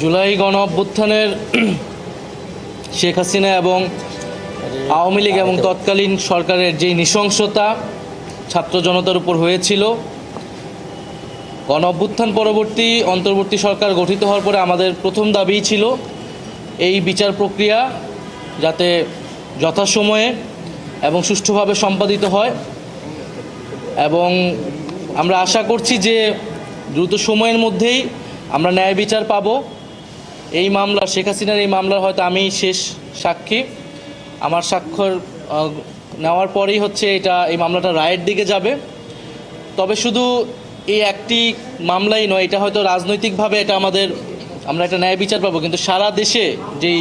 জুলাই গণ অভ্যুত্থানের শেখ হাসিনা এবং আওয়ামী লীগ এবং তৎকালীন সরকারের যে নৃশংসতা ছাত্র জনতার উপর হয়েছিল, গণ অভ্যুত্থান পরবর্তী, অন্তর্বর্তী সরকার গঠিত হওয়ার পরে আমাদের প্রথম দাবিই ছিল এই বিচার প্রক্রিয়া যাতে যথাসময়ে এবং সুষ্ঠুভাবে সম্পাদিত হয় এবং আমরা আশা করছি যে দ্রুত সময়ের মধ্যেই আমরা ন্যায় বিচার পাব। এই মামলা, শেখ হাসিনার এই মামলার হয়তো আমি শেষ সাক্ষী। আমার স্বাক্ষর নেওয়ার পরেই হচ্ছে এটা, এই মামলাটা রায়ের দিকে যাবে। তবে শুধু এই একটি মামলাই নয়, এটা হয়তো রাজনৈতিকভাবে এটা আমাদের, আমরা একটা ন্যায় বিচার পাবো, কিন্তু সারা দেশে যেই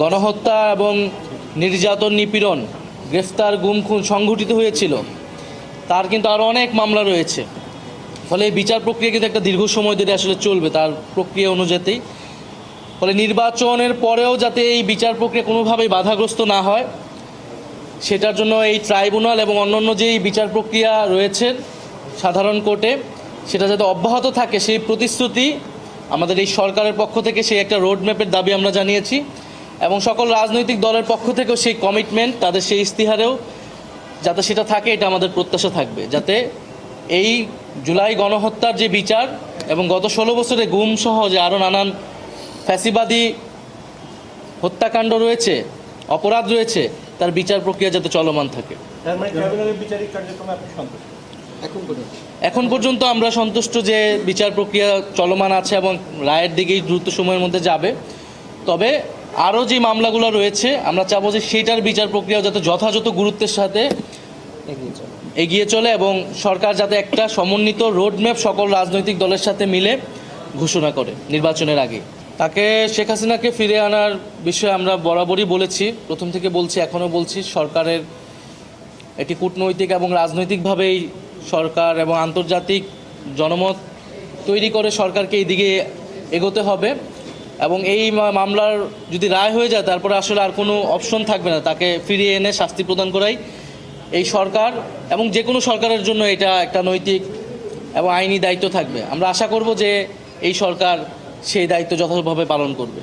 গণহত্যা এবং নির্যাতন নিপীড়ন, গ্রেফতার, গুম, খুন সংঘটিত হয়েছিল, তার কিন্তু আরও অনেক মামলা রয়েছে। ফলে বিচার প্রক্রিয়া কিন্তু একটা দীর্ঘ সময় ধরে আসলে চলবে, তার প্রক্রিয়া অনুযায়ী। ফলে নির্বাচনের পরেও যাতে এই বিচার প্রক্রিয়া কোনোভাবেই বাধাগ্রস্ত না হয়, সেটার জন্য এই ট্রাইব্যুনাল এবং অন্যান্য যেই বিচার প্রক্রিয়া রয়েছে সাধারণ কোর্টে, সেটা যাতে অব্যাহত থাকে সেই প্রতিশ্রুতি আমাদের এই সরকারের পক্ষ থেকে, সেই একটা রোড ম্যাপের দাবি আমরা জানিয়েছি এবং সকল রাজনৈতিক দলের পক্ষ থেকেও সেই কমিটমেন্ট, তাদের সেই ইস্তিহারেও যাতে সেটা থাকে, এটা আমাদের প্রত্যাশা থাকবে। যাতে এই জুলাই গণহত্যার যে বিচার এবং গত ষোলো বছরে গুম সহ যে আরও নানান ফ্যাসিবাদী হত্যাকাণ্ড রয়েছে অপরাধ রয়েছে তার বিচার প্রক্রিয়া যাতে চলমান থাকে। মানে ট্রাইব্যুনালের বিচারিক কার্যক্রমে আপনি সন্তুষ্ট? এখন পর্যন্ত। আমরা সন্তুষ্ট যে বিচার প্রক্রিয়া চলমান আছে এবং রায়ের দিকেই দ্রুত সময়ের মধ্যে যাবে। তবে আরও যে মামলাগুলো রয়েছে আমরা চাবো যে সেটার বিচার প্রক্রিয়া যাতে যথাযথ গুরুত্বের সাথে এগিয়ে এগিয়ে চলে এবং সরকার যাতে একটা সমন্বিত রোডম্যাপ সকল রাজনৈতিক দলের সাথে মিলে ঘোষণা করে নির্বাচনের আগে। তাকে শেখ হাসিনাকে ফিরে আনার বিষয়ে আমরা বরাবরই বলেছি। প্রথম থেকে বলছি, এখনও বলছি, সরকারের এটি কূটনৈতিক এবং রাজনৈতিকভাবেই সরকার এবং আন্তর্জাতিক জনমত তৈরি করে সরকারকে এই দিকে এগোতে হবে এবং এই মামলার যদি রায় হয়ে যায়, তারপরে আসলে আর কোনো অপশন থাকবে না। তাকে ফিরিয়ে এনে শাস্তি প্রদান করাই এই সরকার এবং যে কোনো সরকারের জন্য এটা একটা নৈতিক এবং আইনি দায়িত্ব থাকবে। আমরা আশা করব যে এই সরকার সেই দায়িত্ব যথাযথভাবে পালন করবে।